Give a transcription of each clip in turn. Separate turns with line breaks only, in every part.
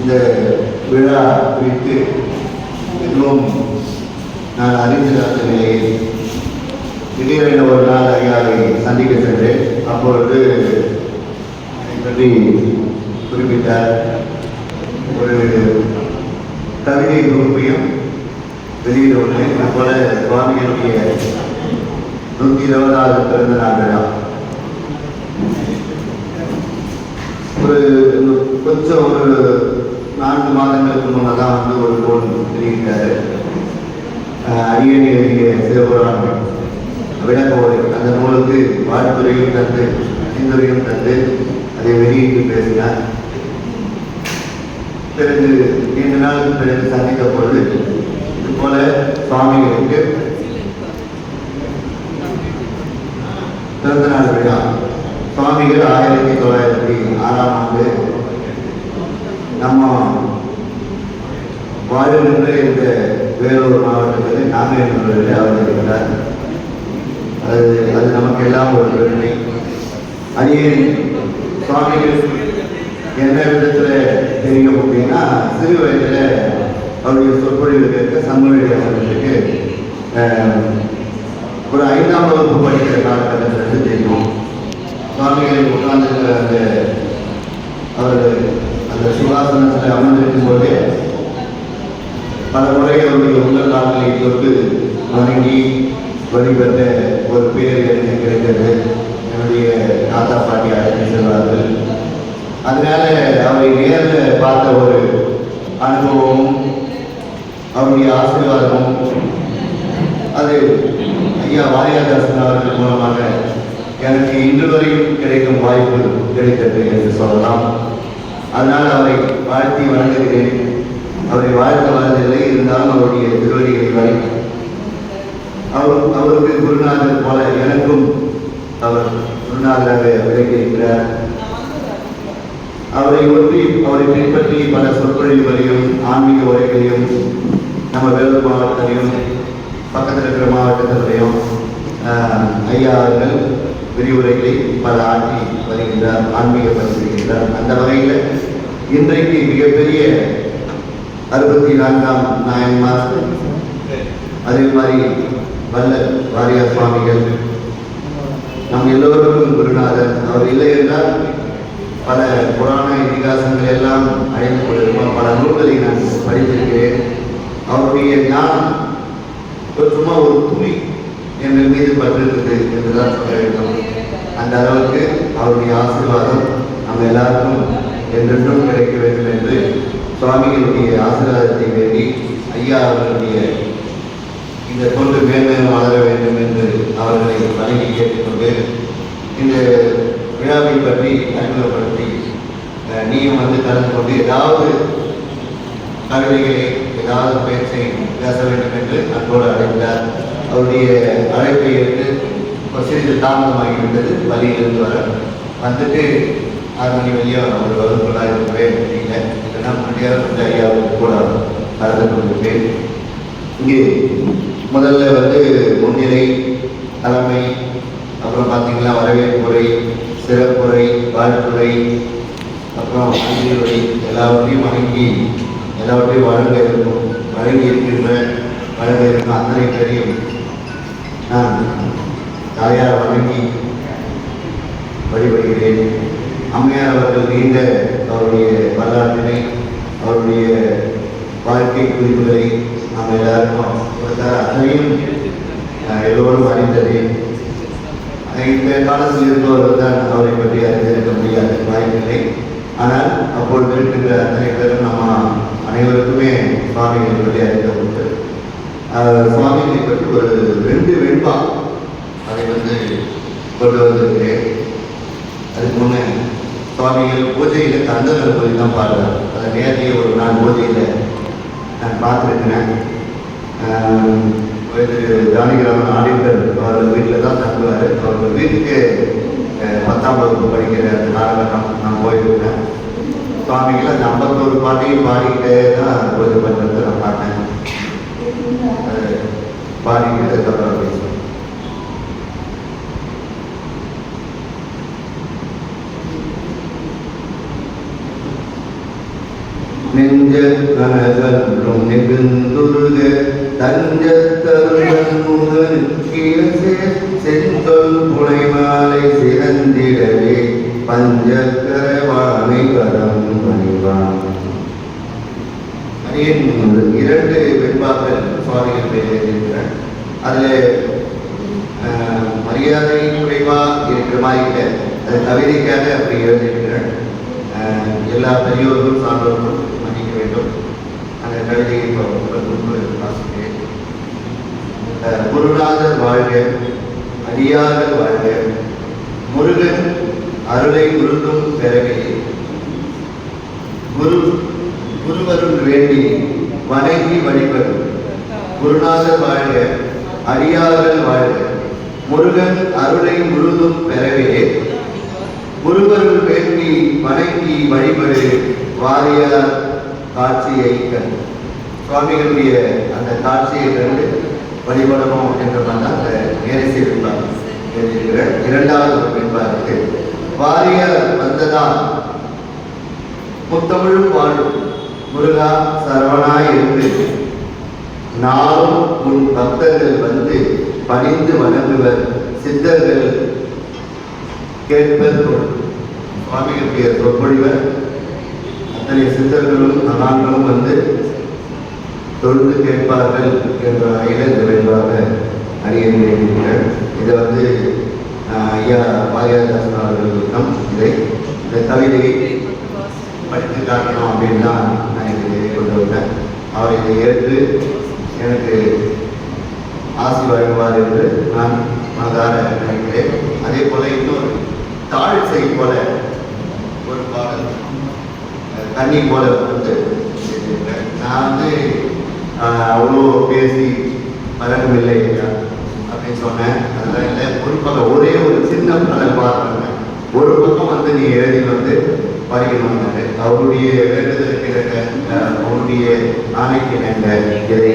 இந்த விழா குறித்து இன்னும் நான் அறிந்திராத நிலையில் திடீரென ஒரு நாள் ஐயாவை சந்திக்க சென்றேன். அப்பொழுது பற்றி குறிப்பிட்டார். ஒரு கவிதை தொகுப்பையும் வெளியிடுவது அதுபோல சுவாமிகளுடைய நூற்றி இருபதாவது பிறந்த நாள் விழா. ஒரு கொஞ்சம் ஒரு நான்கு மாதங்களுக்கு முன்னதான் வந்து ஒரு போன் வெளியிட்டாரு. அஹ் அரியணை எழுதிய சிவபுராணம் விளக்கோடு அந்த நூலுக்கு வாழ்த்துறையும் தந்து அறிந்துரையும் தந்து அதை வெளியிட்டு பேசினார். பிறகு நீண்ட நாளுக்கு பிறகு சந்தித்த பொழுது இது போல சுவாமிகளுக்கு பிறந்த நாள் விழா. சுவாமிகள் ஆயிரத்தி தொள்ளாயிரத்தி ஆறாம் ஆண்டு நம்ம வாழ்கின்ற இந்த வேலூர் மாவட்டத்தில் நாகேந்திரத்தில் அவதரிக்கிறார் அது அது நமக்கு எல்லாம் ஒரு பெருமை. அதே சுவாமிகள் எந்த விதத்தில் தெரியும் அப்படின்னா சிறு வயதில் அவருடைய சொற்பொழிவு கேட்க சமூக ஆசிரியருக்கு ஒரு ஐந்தாம் வகுப்பு படிக்கிற காலகட்டத்திலிருந்து தெரியும் சுவாமிகளை உட்கார்ந்திருக்கிற அந்த அவர் அந்த சுகாசனத்தில் அமர்ந்திருக்கும் போதே பல முறை அவருடைய உங்கள் நாட்களை தொட்டு வணங்கி வழிபட்ட ஒரு பேர் எனக்கு கிடைத்தது. என்னுடைய தாத்தா பாட்டி அழைத்து செல்வார்கள். அதனால அவரை நேரில் பார்த்த ஒரு அனுபவமும் அவருடைய ஆசீர்வாதமும் அது ஐயா வாரியாதாசன் அவர்கள் மூலமாக எனக்கு இன்று வரையும் கிடைக்கும் வாய்ப்பு கிடைத்தது என்று சொல்லலாம். அதனால் அவரை வாழ்த்தி வணங்குகிறேன். அவரை வாழ்த்த வரதில்லை இருந்தாலும் அவருடைய திருவடிகளை வரை அவர் அவருக்கு குருநாதர் போல எனக்கும் அவர் குருநாதராக விளங்கியிருக்கிறார். அவரை ஒற்றி அவரை பின்பற்றி பல சொற்பொழிவுகளையும் ஆன்மீக உரைகளையும் நம்ம வேலூர் மாவட்டத்திலையும் பக்கத்தில் இருக்கிற மாவட்டத்திலையும் ஐயா அவர்கள் விரிவுரைகளை பல ஆற்றி வருகின்றார் ஆன்மீக ஆன்மீகப்படுத்தியிருக்கின்றார் அந்த வகையில் இன்றைக்கு மிகப்பெரிய அறுபத்தி நான்காம் நாயன்மார் அதே மாதிரி வல்ல வாரியார் சுவாமிகள் நம் எல்லோருக்கும் குருநாதர். அவர் இல்லை என்றால் பல புராண இதிகாசங்கள் எல்லாம் அடைந்து கொண்டிருப்போம் பல நூல்களை நான் படித்திருக்கிறேன். அவருடைய ஞானம் ஒரு சும்மா ஒரு துணி என் மீது பட்டிருக்குது என்றுதான் சொல்ல வேண்டும். அந்த அளவுக்கு அவருடைய ஆசீர்வாதம் நம்ம எல்லாருக்கும் என்றென்றும் கிடைக்க வேண்டும் என்று சுவாமிகளுடைய ஆசீர்வாதத்தை வேண்டி ஐயா அவர்களுடைய இந்த தொண்டு மேன்மேலும் வளர வேண்டும் என்று அவர்களை வணங்கி கேட்டுக்கொண்டு இந்த விழாவை பற்றி அறிமுகப்படுத்தி நீயும் வந்து கலந்து கொண்டு ஏதாவது கவிதைகளை ஏதாவது பேச்சை பேச வேண்டும் என்று அன்போடு அழைத்தார். அவருடைய அழைப்பை ஏற்று சிறிது தாமதமாகிவிட்டது. வழியிலிருந்து வர வந்துட்டு ஆறு மணி வழியாக அவர் வகுப்புகளாக இருக்கவே முடியல இல்லைன்னா முன்னாடியாக கொஞ்சம் ஐயாவுக்கு கூட கலந்து கொண்டிருப்பேன். இங்கே முதல்ல வந்து முன்னிலை தலைமை அப்புறம் பார்த்தீங்கன்னா வரவேற்புரை சிறப்புரை வாழ்த்துறை அப்புறம் அறிவுரை எல்லாவற்றையும் வணங்கி எல்லாவற்றையும் வழங்க இருக்கும் வழங்கி இருக்கின்ற வழங்க இருக்கும் அத்தனை பேரையும் நான் தாயார் வணங்கி வழிபடுகிறேன். அம்மையார் அவர்கள் நீண்ட அவருடைய வரலாற்றினை அவருடைய வாழ்க்கை குறிப்புகளை நாம் எல்லாருக்கும் கொடுத்தார். அத்தனையும் எல்லோரும் அறிந்ததே. இந்த காலத்தில் இருப்பவர்கள் தான் அவரை பற்றி அறிந்திருக்க முடியாது வாய்ப்பில்லை. ஆனால் அப்பொழுது இருக்கின்ற அத்தனை பேரும் நம்ம அனைவருக்குமே சுவாமிகளை பற்றி அறிந்த உண்டு. சுவாமிகளை பற்றி ஒரு ரெண்டு வெண்பா அதை வந்து கொண்டு வந்திருக்கிறேன். அதுக்கு முன்னே சுவாமிகள் பூஜையில் கந்தனர் போய் தான் பாடுவார். அதை நேரடியாக ஒரு நாள் பூஜையில் நான் பார்த்துருக்கிறேன். இது ஜானகிராமன் ஆடிட்டர் அவர் வீட்டில் தான் தங்குவார். அவர் வீட்டுக்கு பத்தாம் வகுப்பு படிக்கிற அந்த காலகட்டம் நான் போயிருக்கேன் சுவாமிகள் அந்த ஐம்பத்தோரு பாட்டையும் பாடிக்கிட்டே தான் பூஜை பண்ணுறது நான் பார்த்தேன். பாடிக்கிட்டே பாடிக்கிட்டு அதுக்கப்புறம் பேசுவேன். நெகுந்துருக தஞ்சத்தருடன் முகனுக்கியசே செந்தொல் புனைமாலை சிறந்திடவே பஞ்சக்கரவாணி கரம் பணிவான். அடியேன் இரண்டு வெண்பாக்கள் சுவாமிகள் பேர் அதில் மரியாதை குறைவாக இருக்கிற மாதிரி இல்லை. அது கவிதைக்காக அப்படி எழுதியிருக்கிறேன் எல்லா பெரியோர்களும் சான்றோர்களும் கவிதையை இப்போ உங்கள் முன்பு வாசிக்கிறேன் குருநாதர் வாழ்க அடியார்கள் வாழ்க முருகன் அருளை உருந்தும் பெறவே குரு குருவருள் வேண்டி வணங்கி வழிபடும் குருநாதர் வாழ்க அடியார்கள் வாழ்க முருகன் அருளை முழுதும் பெறவே குருவருள் வேண்டி வணங்கி வழிபடு வாரியார் காட்சியை கண்டு சுவாமிகளுடைய அந்த காட்சியை கண்டு வழிபடணும் என்றதான் அந்த நேரசி இருந்தார் எழுதியிருக்கிற இரண்டாவது ஒரு பெண்பாருக்கு வாரியார் வந்ததான் முத்தமிழும் வாழும் முருகா சரவணாய் இருந்து நாளும் உன் பக்தர்கள் வந்து பணிந்து வணங்குவர். சித்தர்கள் கேட்பர் சுவாமிகளுடைய சொற்பொழிவர் அத்தனை சித்தர்களும் மகான்களும் வந்து தொழுது கேட்பார்கள் என்ற வகையில் இந்த விரைவாக அறியன் இதை வந்து ஐயா பாரியாதாசன் அவர்கள் இதை இந்த கவிதையை படித்து காட்டணும் அப்படின்னு தான் நான் இதை கொண்டு வந்தேன் அவர் இதை ஏற்று எனக்கு ஆசி வழங்குவார் என்று நான் மனதார நினைக்கிறேன். அதே போல இன்னொரு தாழ்சை போல ஒரு பாடல். தண்ணி போல வந்து நான் வந்து ஆஹ், அவ்வளோ பேசி பழக்கம் இல்லை ஐயா அப்படின்னு சொன்னேன். அதெல்லாம் இல்லை ஒரு பக்கம் ஒரே ஒரு சின்ன படம் பாருங்க ஒரு பக்கம் வந்து நீ எழுதி வந்து பறிக்கணும் அவருடைய வேண்டுதல் கிடக்க அவருடைய ஆணைக்கு இணங்க இதை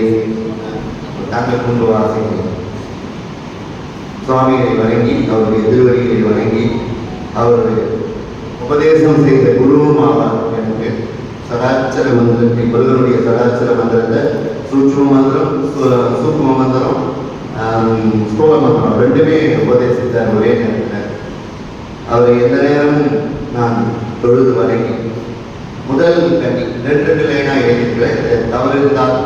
தாங்கள் கொண்டு வாசிக்கிறேன் சுவாமிகளை வணங்கி அவருடைய திருவடிகளை வணங்கி அவர் உபதேசம் செய்த குருவும் ஆவார். எனக்கு மந்திரம். மந்திரத்தை முருகனுடைய மந்திரத்தை சூட்சும மந்திரம் சூக்ம மந்திரம் ஸ்தூல மந்திரம். ரெண்டுமே உபதேசித்தார் ஒரே நேரத்தில். அவர் எந்த நேரமும் நான் தொழுது வணங்கி முதல் கண்ணி ரெண்டு ரெண்டு லைனாக எழுதிக்கிறேன் தவறு இருந்தால்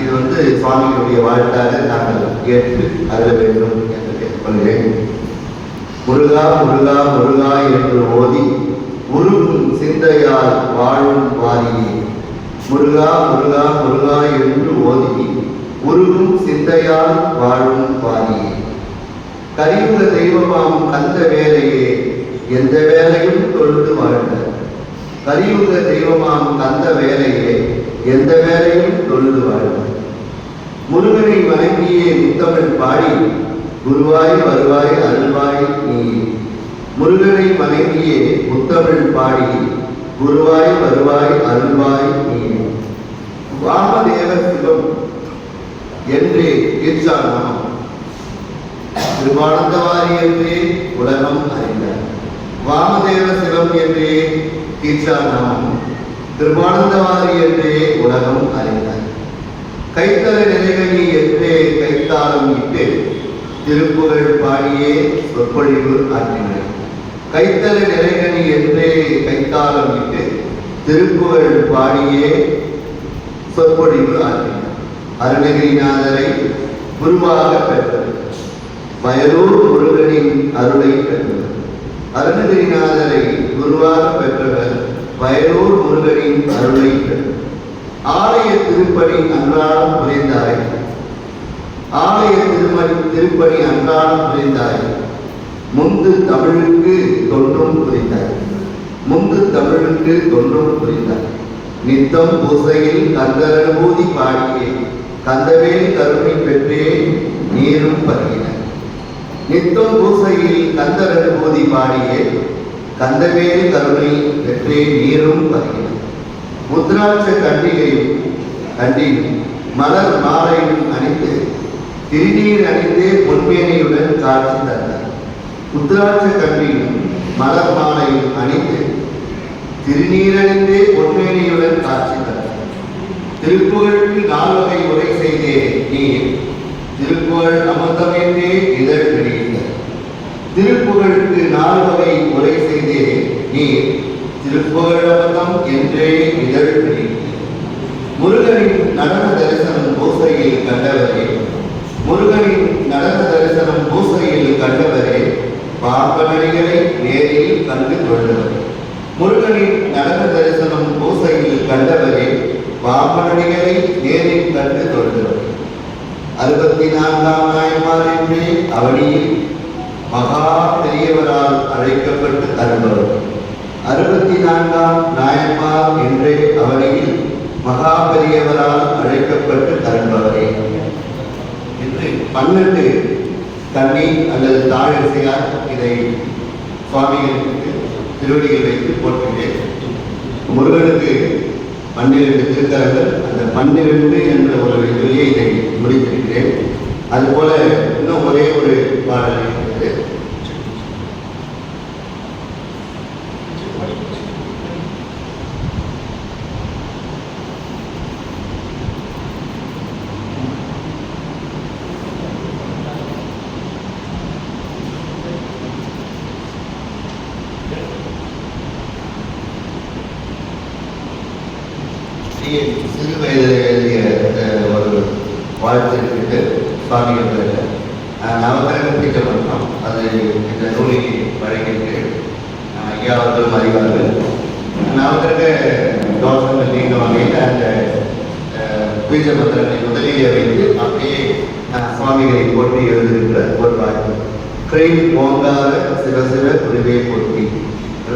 இது வந்து சுவாமிகளுடைய வாழ்த்தாக நாங்கள் ஏற்று அருள வேண்டும் என்று கேட்டுக்கொள்கிறேன். முருகா முருகா முருகா என்று ஓதி உருகும் சிந்தையால் வாழும் வாரியே முருகா முருகா முருகா என்று ஓதி உருகும் சிந்தையால் வாழும் வாரியே. கலியுக தெய்வமாம் கந்த வேலையே எந்த வேலையும் தொழுது வாழ்க. கலியுக தெய்வமாம் கந்த வேலையே எந்த வேலையும் தொழுது வாழ்க. முருகனை வணங்கியே முத்தமிழ் பாடி குருவாய் வருவாய் அருள்வாய் நீ முருகனை வணங்கியே முத்தமிழ் பாடி குருவாய் வருவாய் அருள்வாய் நீ வாமதேவ சிவம் என்று தீர்ச்சானம் திருவானந்தவாரி என்றே உலகம் அறிந்தார் வாமதேவ சிவம் என்றே தீர்ச்சானம் திருவானந்தவாரி என்றே உலகம் அறிந்தார் கைத்தல நிலைகளி என்றே கைத்தாளம் இட்டு திருப்புகழ் பாடியே சொற்பொழிவு ஆற்றினார் கைத்தல நிறைகனி என்றே கைத்தாளம் இட்டு திருப்புகழ் பாடியே சொற்பொழிவு ஆற்றினார். அருணகிரிநாதரை குருவாக பெற்றது வயலூர் முருகனின் அருளை பெற்றவர். அருணகிரிநாதரை குருவாக பெற்றவர் வயலூர் முருகனின் அருளை பெற்றவர். ஆலய திருப்பணி அன்றாடம் புரிந்தாய். ஆலய திருமணி திருப்பணி அன்றாடம் புரிந்தாய். முந்து தமிழுக்கு தொன்றும் புரிந்தார். முந்து தமிழுக்கு தொன்றும் புரிந்தார். நித்தம் பூசையில் கந்தரனுபூதி பாடியே கந்தவேல் கருணை பெற்றே நீரும் பருகினாய் நித்தம் பூசையில் கந்தரனுபூதி பாடியே கந்தவேல் கருணை பெற்றே நீரும் பருகினாய் முத்ராட்ச கண்டிகையும் கண்டியும் மலர் மாலையும் அணிந்து திருநீர் அணிந்து பொன்மேனையுடன் காட்சி தந்தார் உத்திராட்ச கன்றியும் மலர் மாலையும் அணிந்து திருநீரணிந்தே பொன்மேனியுடன் காட்சி தந்தார் திருப்புகழுக்கு நால்வகை உரை செய்தே நீ திருப்புகழ் அமர்ந்தமைந்தே இதழ் வெளியிட்ட. திருப்புகழுக்கு நால்வகை உரை செய்தே நீ திருப்புகழ் அமர்ந்தம் என்றே இதழ் வெளியிட்ட. முருகனின் நடன தரிசனம் பூசையில் கண்டவரே. முருகனின் நடன தரிசனம் பூசையில் கண்டவரே. பாம்பனடிகளை நேரில் கண்டு கொள்ளுவர். முருகனின் நடன தரிசனம் பூசையில் கண்டவரே பாம்பனடிகளை நேரில் கண்டு கொள்ளுவர். அறுபத்தி நான்காம் நாயன்மார் என்று அவனியில் மகா பெரியவரால் அழைக்கப்பட்டு அருள்பவர். அறுபத்தி நான்காம் நாயன்மார் என்றே அவனியில் மகா பெரியவரால் அழைக்கப்பட்டு தருபவரே என்று பன்னெண்டு தண்ணி அல்லது தாழிசையார் இதை சுவாமிகளுக்கு திருவடிகள் வைத்து போற்றுகிறேன். முருகனுக்கு பன்னிரண்டு திருக்கரங்கள் அந்த பன்னிரண்டு என்ற ஒரு சொல்லியை இதை முடித்திருக்கிறேன். அதுபோல இன்னும் ஒரே ஒரு பாடல் இருக்கிறது. ஸ்ரீயின் சிறு வயதில் எழுதிய ஒரு வாழ்த்து இருக்குது அவர்கள் நவகிரக பீஜ மன்றம் அது இந்த நூலில் வழங்கிட்டு அஹ், ஐயா அவர்களும் அறிவார்கள். நவகிரக தோஷங்கள் நீங்க வகையில் அந்த பீஜ மந்திரங்களை முதலில் வைத்து அப்படியே சுவாமிகளை போட்டி எழுதுகின்ற ஒரு வாழ்த்து கிரீம் ஓங்கார சிவசிவ குருவே போட்டி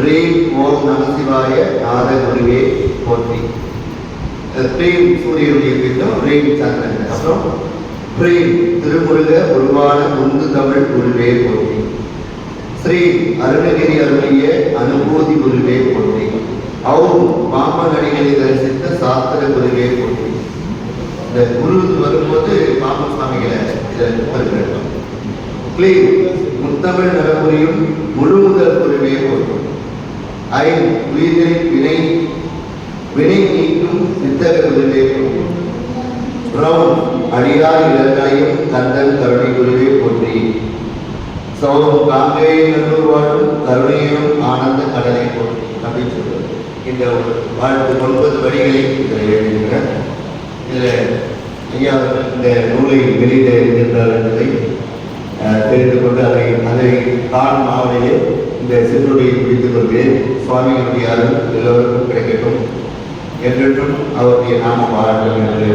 ரீம் ஓம் நமசிவாய நாத குருவே போற்றி. பிரேம் சூரியனுடைய பீட்டம் பிரேம் சந்திரன் அப்புறம் பிரேம் திருமுருக உருவான குந்து தமிழ் குருவே போற்றி. ஸ்ரீ அருணகிரி அருளிய அனுபூதி குருவே போற்றி. அவும் பாம்பனடிகளை தரிசித்த சாஸ்திர குருவே போற்றி. இந்த குரு வரும்போது பாம்பு சுவாமிகளை வருகிறோம் கிளீம் முத்தமிழ் நடைமுறையும் முழு முதல் குருவே போற்றும். ஐ உயிரின் வினை வினை நீக்கும் சித்தக குருவே போற்றி பிரவுன் அடியார் இடர்களையும் கந்தன் கருணை குருவே போற்றி. சௌரம் காங்கேய நல்லூர் வாழும் கருணையிலும் ஆனந்த கடலை போற்றி. அப்படின்னு சொல்றது இந்த ஒரு வாழ்த்து ஒன்பது வரிகளை இதில் எழுதுகிறேன் இதில் ஐயா இந்த நூலை வெளியிட இருக்கின்றார் என்பதை தெரிந்து கொண்டு அதை அதை காணும் ஆவலையே இந்த சிறுநுடையை பிடித்துக் கொண்டு சுவாமிகளுடைய அருள் எல்லோருக்கும் கிடைக்கட்டும். என்றென்றும் அவருடைய நாம வாழட்டும் என்று